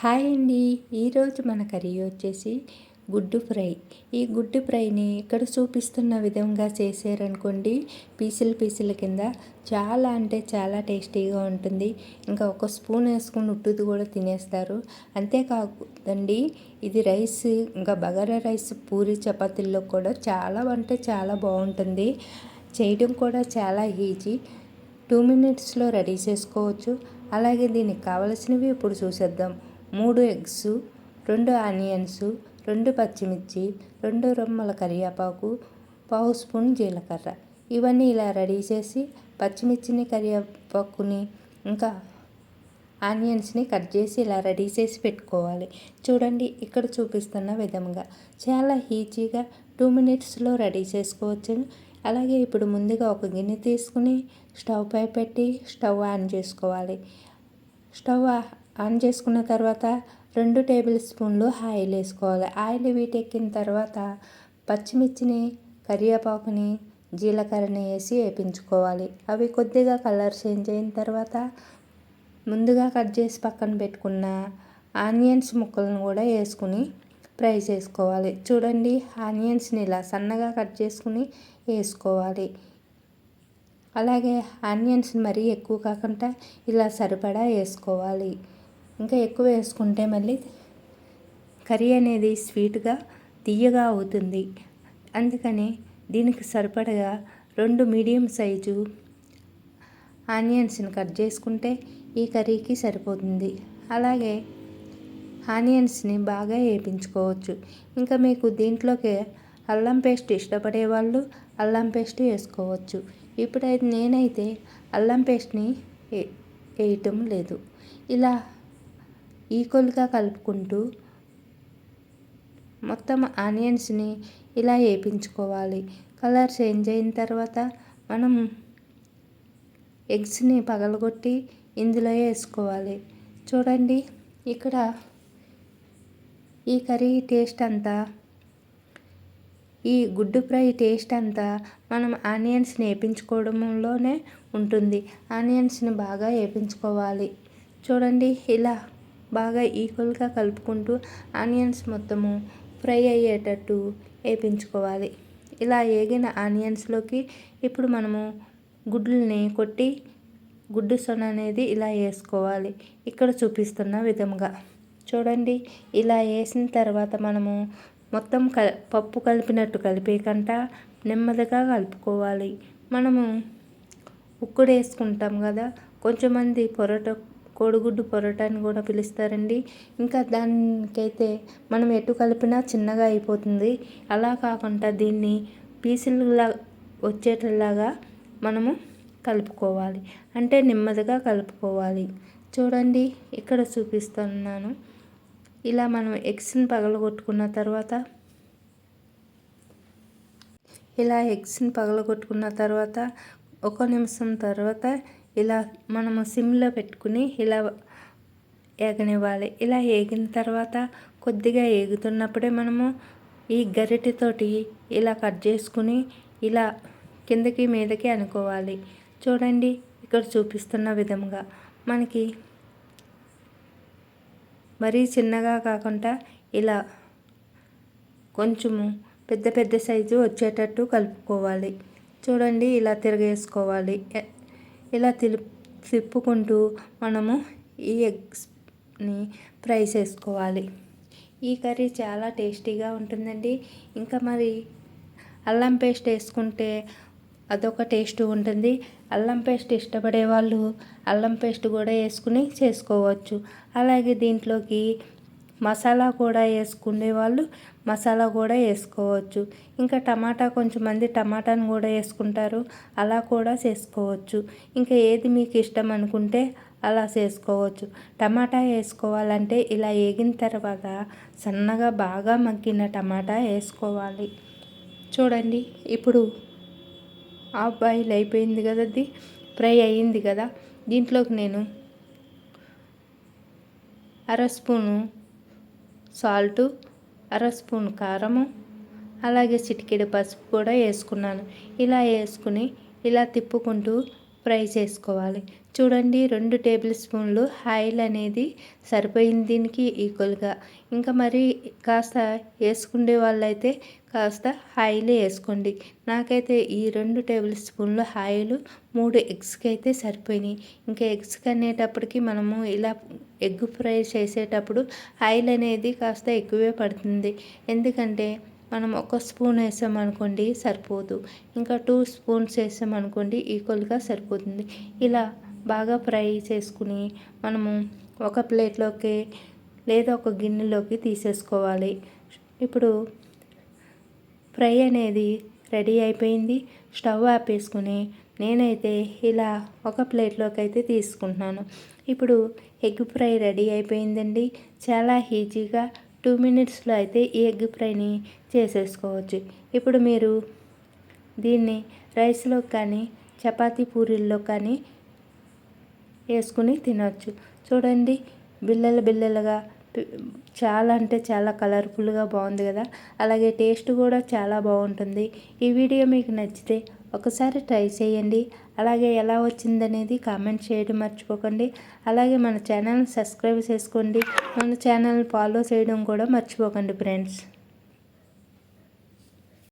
Hi అండి. ఈరోజు మన కర్రీ వచ్చేసి గుడ్డు ఫ్రై. ఈ గుడ్డు ఫ్రైని ఇక్కడ చూపిస్తున్న విధంగా చేసారనుకోండి పీసులు పీసుల కింద చాలా అంటే చాలా టేస్టీగా ఉంటుంది. ఇంకా ఒక స్పూన్ వేసుకుని ఉట్టుది కూడా తినేస్తారు. అంతేకాదండి ఇది రైస్ ఇంకా బగారా రైస్ పూరి చపాతీల్లో కూడా చాలా అంటే చాలా బాగుంటుంది. చేయడం కూడా చాలా ఈజీ. టూ మినిట్స్లో రెడీ చేసుకోవచ్చు. అలాగే దీనికి కావలసినవి ఇప్పుడు చూసేద్దాం. మూడు ఎగ్స్ రెండు ఆనియన్స్ రెండు పచ్చిమిర్చి రెండు రొమ్మల కరివేపాకు పావు స్పూన్ జీలకర్ర. ఇవన్నీ ఇలా రెడీ చేసి పచ్చిమిర్చిని కరివేపాకుని ఇంకా ఆనియన్స్ని కట్ చేసి ఇలా రెడీ చేసి పెట్టుకోవాలి. చూడండి ఇక్కడ చూపిస్తున్న విధంగా. చాలా ఈజీగా టూ మినిట్స్లో రెడీ చేసుకోవచ్చు. అలాగే ఇప్పుడు ముందుగా ఒక గిన్నె తీసుకుని స్టవ్ పై పెట్టి స్టవ్ ఆన్ చేసుకోవాలి. స్టవ్ ఆన్ చేసుకున్న తర్వాత రెండు టేబుల్ స్పూన్లు ఆయిల్ వేసుకోవాలి. ఆయిల్ వీటెక్కిన తర్వాత పచ్చిమిర్చిని కరివేపాకుని జీలకర్రని వేసి వేపించుకోవాలి. అవి కొద్దిగా కలర్ చేంజ్ అయిన తర్వాత ముందుగా కట్ చేసి పక్కన పెట్టుకున్న ఆనియన్స్ ముక్కలను కూడా వేసుకుని ఫ్రై చేసుకోవాలి. చూడండి ఆనియన్స్ని ఇలా సన్నగా కట్ చేసుకుని వేసుకోవాలి. అలాగే ఆనియన్స్ మరీ ఎక్కువ కాకుండా ఇలా సరిపడా వేసుకోవాలి. ఇంకా ఎక్కువ వేసుకుంటే మళ్ళీ కర్రీ అనేది స్వీట్గా తీయగా అవుతుంది. అందుకని దీనికి సరిపడగా రెండు మీడియం సైజు ఆనియన్స్ని కట్ చేసుకుంటే ఈ కర్రీకి సరిపోతుంది. అలాగే ఆనియన్స్ని బాగా వేయించుకోవచ్చు ఇంకా మీకు దీంట్లోకి అల్లం పేస్ట్ ఇష్టపడే వాళ్ళు అల్లం పేస్ట్ వేసుకోవచ్చు. ఇప్పుడైతే నేనైతే అల్లం పేస్ట్ని వేయటం లేదు. ఇలా ఈక్వల్గా కలుపుకుంటూ మొత్తం ఆనియన్స్ని ఇలా వేయించుకోవాలి కలర్ చేంజ్ అయిన తర్వాత మనం ఎగ్స్ని పగలగొట్టి ఇందులో వేసుకోవాలి. చూడండి ఇక్కడ ఈ కర్రీ టేస్ట్ అంతా ఈ గుడ్డు ఫ్రై టేస్ట్ అంతా మనం ఆనియన్స్ని వేయించుకోవడంలోనే ఉంటుంది. ఆనియన్స్ని బాగా వేయించుకోవాలి చూడండి ఇలా బాగా ఈక్వల్గా కలుపుకుంటూ ఆనియన్స్ మొత్తము ఫ్రై అయ్యేటట్టు వేయించుకోవాలి ఇలా వేగిన ఆనియన్స్లోకి ఇప్పుడు మనము గుడ్లని కొట్టి గుడ్డు సొన అనేది ఇలా వేసుకోవాలి. ఇక్కడ చూపిస్తున్న విధంగా చూడండి ఇలా వేసిన తర్వాత మనము మొత్తం క పప్పు కలిపినట్టు కలిపేకంట నెమ్మదిగా కలుపుకోవాలి. మనము ఉక్కుడు వేసుకుంటాం కదా కొంచెమంది పొరట కోడిగుడ్డు పొరోటా అని కూడా పిలుస్తారండి. ఇంకా దానికైతే మనం ఎటు కలిపినా చిన్నగా అయిపోతుంది. అలా కాకుండా దీన్ని పీసులులా వచ్చేటలాగా మనము కలుపుకోవాలి. అంటే నెమ్మదిగా కలుపుకోవాలి. చూడండి ఇక్కడ చూపిస్తున్నాను. ఇలా మనం ఎగ్స్ని పగలగొట్టుకున్న తర్వాత ఇలా ఎగ్స్ని పగలగొట్టుకున్న తర్వాత ఒక నిమిషం తర్వాత ఇలా మనము సిమ్లో పెట్టుకుని ఇలా ఏగనివ్వాలి. ఇలా ఏగిన తర్వాత కొద్దిగా ఏగుతున్నప్పుడే మనము ఈ గరిటెతోటి ఇలా కట్ చేసుకుని ఇలా కిందకి మీదకి అనుకోవాలి. చూడండి ఇక్కడ చూపిస్తున్న విధంగా మనకి మరీ చిన్నగా కాకుండా ఇలా కొంచెము పెద్ద పెద్ద సైజు వచ్చేటట్టు కలుపుకోవాలి. చూడండి ఇలా తిరగేసుకోవాలి. ఇలా తిలు తిప్పుకుంటూ మనము ఈ ఎగ్స్ని ఫ్రై చేసుకోవాలి. ఈ కర్రీ చాలా టేస్టీగా ఉంటుందండి. ఇంకా మరి అల్లం పేస్ట్ వేసుకుంటే అదొక టేస్ట్ ఉంటుంది. అల్లం పేస్ట్ ఇష్టపడే వాళ్ళు అల్లం పేస్ట్ కూడా వేసుకుని చేసుకోవచ్చు. అలాగే దీంట్లోకి మసాలా కూడా వేసుకునే వాళ్ళు మసాలా కూడా వేసుకోవచ్చు. ఇంకా టమాటా కొంచెం మంది టమాటాను కూడా వేసుకుంటారు. అలా కూడా చేసుకోవచ్చు. ఇంకా ఏది మీకు ఇష్టం అనుకుంటే అలా చేసుకోవచ్చు. టమాటా వేసుకోవాలంటే ఇలా వేగిన తర్వాత సన్నగా బాగా మగ్గిన టమాటా వేసుకోవాలి. చూడండి ఇప్పుడు హాఫ్ బాయిల్ అయిపోయింది కదా అది ఫ్రై అయ్యింది కదా. దీంట్లోకి నేను అర స్పూను సాల్టు అర స్పూన్ కారము అలాగే చిటికెడు పసుపు కూడా వేసుకున్నాను. ఇలా వేసుకుని ఇలా తిప్పుకుంటూ ఫ్రై చేసుకోవాలి. చూడండి రెండు టేబుల్ స్పూన్లు ఆయిల్ అనేది సరిపోయింది దీనికి ఈక్వల్గా ఇంకా మరి కాస్త వేసుకునే వాళ్ళైతే కాస్త ఆయిల్ వేసుకోండి. నాకైతే ఈ రెండు టేబుల్ స్పూన్లు ఆయిల్ మూడు ఎగ్స్కి అయితే సరిపోయినాయి. ఇంకా ఎగ్స్ కనేటప్పటికి మనము ఇలా ఎగ్ ఫ్రై చేసేటప్పుడు ఆయిల్ అనేది కాస్త ఎక్కువే పడుతుంది. ఎందుకంటే మనం ఒక స్పూన్ వేసామనుకోండి సరిపోదు. ఇంకా టూ స్పూన్స్ వేసామనుకోండి ఈక్వల్గా సరిపోతుంది. ఇలా బాగా ఫ్రై చేసుకుని మనము ఒక ప్లేట్లోకి లేదా ఒక గిన్నెలోకి తీసేసుకోవాలి. ఇప్పుడు ఫ్రై అనేది రెడీ అయిపోయింది. స్టవ్ ఆపేసుకుని నేనైతే ఇలా ఒక ప్లేట్లోకి అయితే తీసుకుంటున్నాను. ఇప్పుడు ఎగ్ ఫ్రై రెడీ అయిపోయిందండి. చాలా ఈజీగా టూ మినిట్స్లో అయితే ఈ ఎగ్ ఫ్రైని చేసేసుకోవచ్చు. ఇప్పుడు మీరు దీన్ని రైస్లో కానీ చపాతీ పూరీల్లో కానీ వేసుకుని తినవచ్చు చూడండి బిల్లల బిల్లలుగా చాలా అంటే చాలా కలర్ఫుల్గా బాగుంది కదా? అలాగే టేస్ట్ కూడా చాలా బాగుంటుంది. ఈ వీడియో మీకు నచ్చితే ఒకసారి ట్రై చేయండి. అలాగే ఎలా వచ్చిందనేది కామెంట్ చేయడం మర్చిపోకండి. అలాగే మన ఛానల్ని సబ్స్క్రైబ్ చేసుకోండి. మన ఛానల్ ఫాలో చేయడం కూడా మర్చిపోకండి ఫ్రెండ్స్.